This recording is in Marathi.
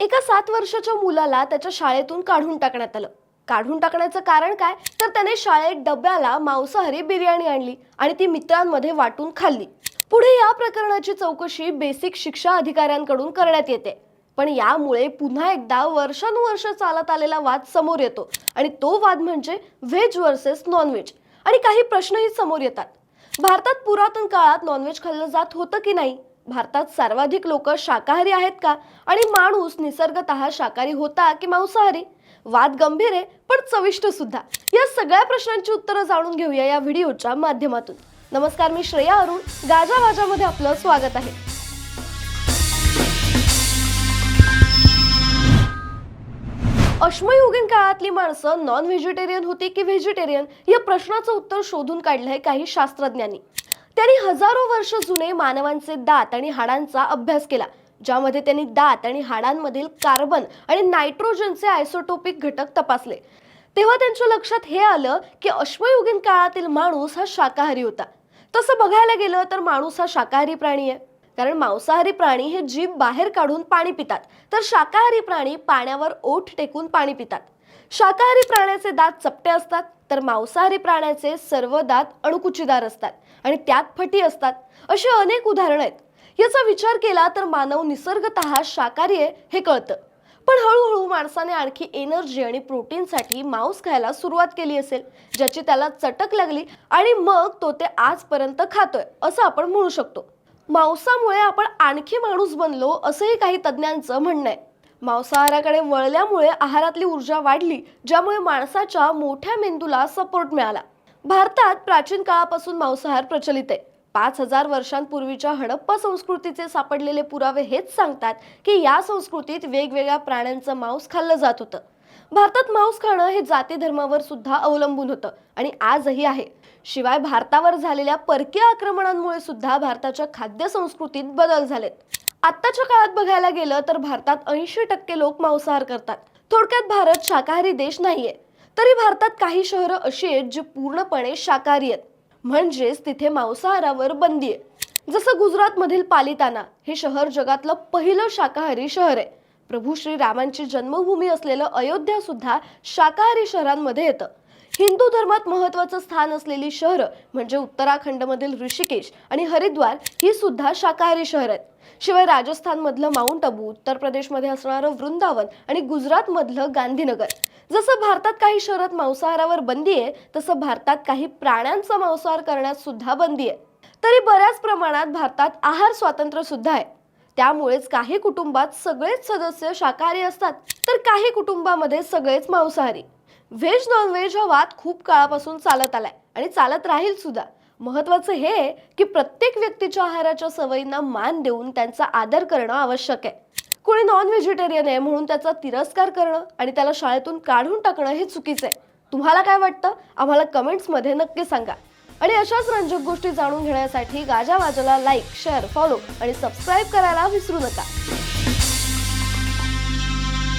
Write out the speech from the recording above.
एका सात वर्षाच्या मुलाला त्याच्या शाळेतून काढून टाकण्यात आलं. काढून टाकण्याचं कारण काय? तर त्याने शाळेत डब्याला मांसाहारी बिर्याणी आणली आणि ती मित्रांमध्ये वाटून खाल्ली. पुढे या प्रकरणाची चौकशी बेसिक शिक्षा अधिकाऱ्यांकडून करण्यात येते. पण यामुळे पुन्हा एकदा वर्षानुवर्ष चालत आलेला वाद समोर येतो आणि तो वाद म्हणजे व्हेज वर्सेस नॉनव्हेज आणि काही प्रश्नही समोर येतात. भारतात पुरातन काळात नॉनव्हेज खाल्लं जात होतं की नाही? भारतात सर्वाधिक लोक शाकाहारी आहेत का? आणि माणूस निसर्गत शाकाहारी होता की मांसाहारी? वाद गंभीर आहे पण चविष्ट सुद्धा. या सगळ्या प्रश्नांची उत्तरं जाणून घेऊया या व्हिडिओच्या माध्यमातून. नमस्कार मी श्रेया अरुण. गाजा वाजामध्ये आपलं स्वागत आहे. अश्मयुगीन काळातली माणसं नॉन व्हेजिटेरियन होती की व्हेजिटेरियन या प्रश्नाचं उत्तर शोधून काढलं आहे काही शास्त्रज्ञांनी. त्यांनी हजारो वर्ष जुने मानवांचे दात आणि हाडांचा अभ्यास केला ज्यामध्ये त्यांनी दात आणि हाडांमधील कार्बन आणि नायट्रोजनचे आयसोटोपिक घटक तपासले. तेव्हा त्यांच्या लक्षात हे आलं की अश्मयुगीन काळातील माणूस हा शाकाहारी होता. तसं बघायला गेलं तर माणूस हा शाकाहारी प्राणी आहे. कारण मांसाहारी प्राणी हे जीभ बाहेर काढून पाणी पितात तर शाकाहारी प्राणी पाण्यावर ओठ टेकून पाणी पितात. शाकाहारी प्राण्याचे दात चपटे असतात तर मांसाहारी प्राण्याचे सर्व दात अणकुचीदार असतात आणि त्यात फटी असतात. अशी अनेक उदाहरणं आहेत. याचा विचार केला तर मानव निसर्गतः शाकाहारी आहे हे कळतं. पण हळूहळू माणसाने आणखी एनर्जी आणि प्रोटीनसाठी मांस खायला सुरुवात केली असेल ज्याची त्याला चटक लागली आणि मग तो ते आजपर्यंत खातोय असं आपण म्हणू शकतो. मांसामुळे आपण आणखी माणूस बनलो असंही काही तज्ज्ञांचं म्हणणं आहे. मांसाहाराकडे वळल्यामुळे आहारातली ऊर्जा वाढली ज्यामुळे माणसाच्या मोठ्या मेंदूला सपोर्ट मिळाला. भारतात प्राचीन काळापासून मांसाहार प्रचलित आहे. पाच हजार वर्षांपूर्वीच्या हडप्पा संस्कृतीचे सापडलेले पुरावे हेच सांगतात की या संस्कृतीत वेगवेगळ्या प्राण्यांचं मांस खाल्लं जात होतं. भारतात मांस खाणं हे जाती धर्मावर सुद्धा अवलंबून होतं आणि आजही आहे. शिवाय भारतावर झालेल्या परकीय आक्रमणांमुळे सुद्धा भारताच्या खाद्य संस्कृतीत बदल झालेत. आत्ताच्या काळात बघायला गेलं तर भारतात ऐंशी टक्के लोक मांसाहार करतात. थोडक्यात भारत शाकाहारी देश नाहीये. तरी भारतात काही शहरं अशी आहेत जी पूर्णपणे शाकाहारी आहेत. म्हणजेच तिथे मांसाहारावर बंदी आहे. जसं गुजरातमधील पालिताना हे शहर जगातलं पहिलं शाकाहारी शहर आहे. प्रभू श्रीरामांची जन्मभूमी असलेलं अयोध्या सुद्धा शाकाहारी शहरांमध्ये येतं. हिंदू धर्मात महत्वाचं स्थान असलेली शहरं म्हणजे उत्तराखंडमधील ऋषिकेश आणि हरिद्वार ही सुद्धा शाकाहारी शहर आहेत. शिवाय राजस्थानमधलं माउंट अबू उत्तर प्रदेशमध्ये असणारं वृंदावन आणि गुजरातमधलं गांधीनगर. जसं भारतात काही शहरात मांसाहारावर बंदी आहे तसं भारतात काही प्राण्यांचा मांसाहार करण्यास सुद्धा बंदी आहे. तरी बऱ्याच प्रमाणात भारतात आहार स्वातंत्र्य सुद्धा आहे. त्यामुळेच काही कुटुंबात सगळेच सदस्य शाकाहारी असतात तर काही कुटुंबामध्ये सगळेच मांसाहारी. व्हेज नॉनव्हेज हा वाद खूप काळापासून चालत आलाय आणि चालत राहील सुद्धा. महत्वाचं हे आहे की प्रत्येक व्यक्तीच्या आहाराच्या सवयींना मान देऊन त्यांचा आदर करणं आवश्यक आहे. कोणी नॉन व्हेजिटेरियन आहे म्हणून त्याचा तिरस्कार करणं आणि त्याला शाळेतून काढून टाकणं हे चुकीचं आहे. तुम्हाला काय वाटतं? आम्हाला कमेंट्समध्ये नक्की सांगा. आणि अशाच रंजक गोष्टी जाणून घेण्यासाठी गाजा वाजाला लाईक शेअर फॉलो आणि सबस्क्राईब करायला विसरू नका.